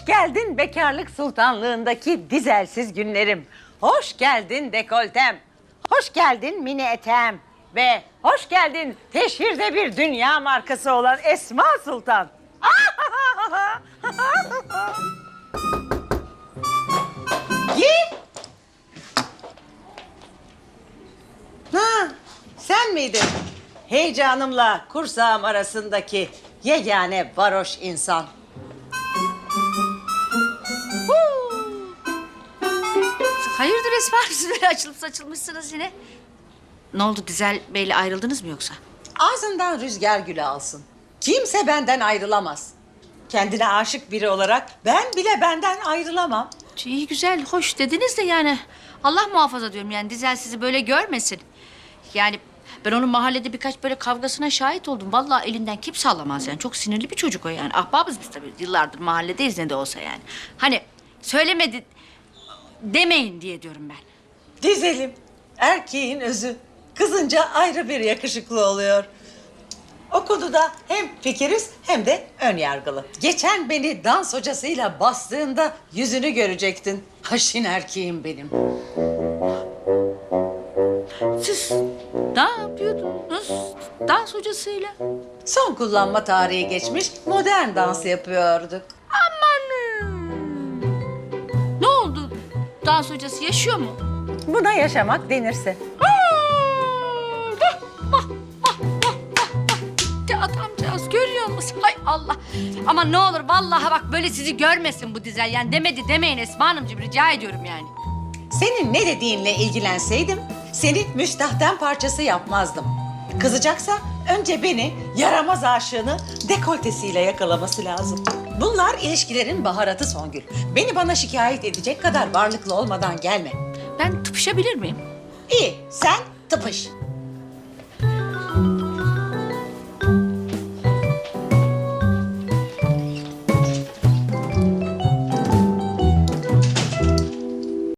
Hoş geldin bekarlık sultanlığındaki dizelsiz günlerim. Hoş geldin dekoltem. Hoş geldin mini etem. Ve hoş geldin teşhirde bir dünya markası olan Esma Sultan. Git. Ha, sen miydin? Heyecanımla kursağım arasındaki yegane varoş insan. Hayırdır Esma siz böyle açılıp saçılmışsınız yine. Ne oldu Dizel Bey'le ayrıldınız mı yoksa? Ağzından rüzgar gülü alsın. Kimse benden ayrılamaz. Kendine aşık biri olarak ben bile benden ayrılamam. İyi güzel, hoş dediniz de yani Allah muhafaza diyorum yani Dizel sizi böyle görmesin. Yani ben onun mahallede birkaç böyle kavgasına şahit oldum. Vallahi elinden kimse alamaz yani. Çok sinirli bir çocuk o yani. Ahbabız biz tabii. Yıllardır mahalledeyiz ne de olsa yani. Hani söylemedi demeyin diye diyorum ben. Dizelim. Erkeğin özü. Kızınca ayrı bir yakışıklı oluyor. O konuda hem fikiriz hem de ön yargılı. Geçen beni dans hocasıyla bastığında yüzünü görecektin. Haşin erkeğim benim. Siz ne yapıyordunuz dans hocasıyla? Son kullanma tarihi geçmiş modern dans yapıyorduk. Dans hocası yaşıyor mu? Buna yaşamak denirse. Gitti adamcağız görüyor musun? Hay Allah. Ama ne olur vallahi bak böyle sizi görmesin bu dizel. Yani demedi demeyin Esma Hanımcığım rica ediyorum yani. Senin ne dediğinle ilgilenseydim senin müstahden parçası yapmazdım. Kızacaksa önce beni yaramaz aşığını dekoltesiyle yakalaması lazım. Bunlar ilişkilerin baharatı Songül. Beni bana şikayet edecek kadar varlıklı olmadan gelme. Ben tıpışabilir miyim? İyi sen tıpış.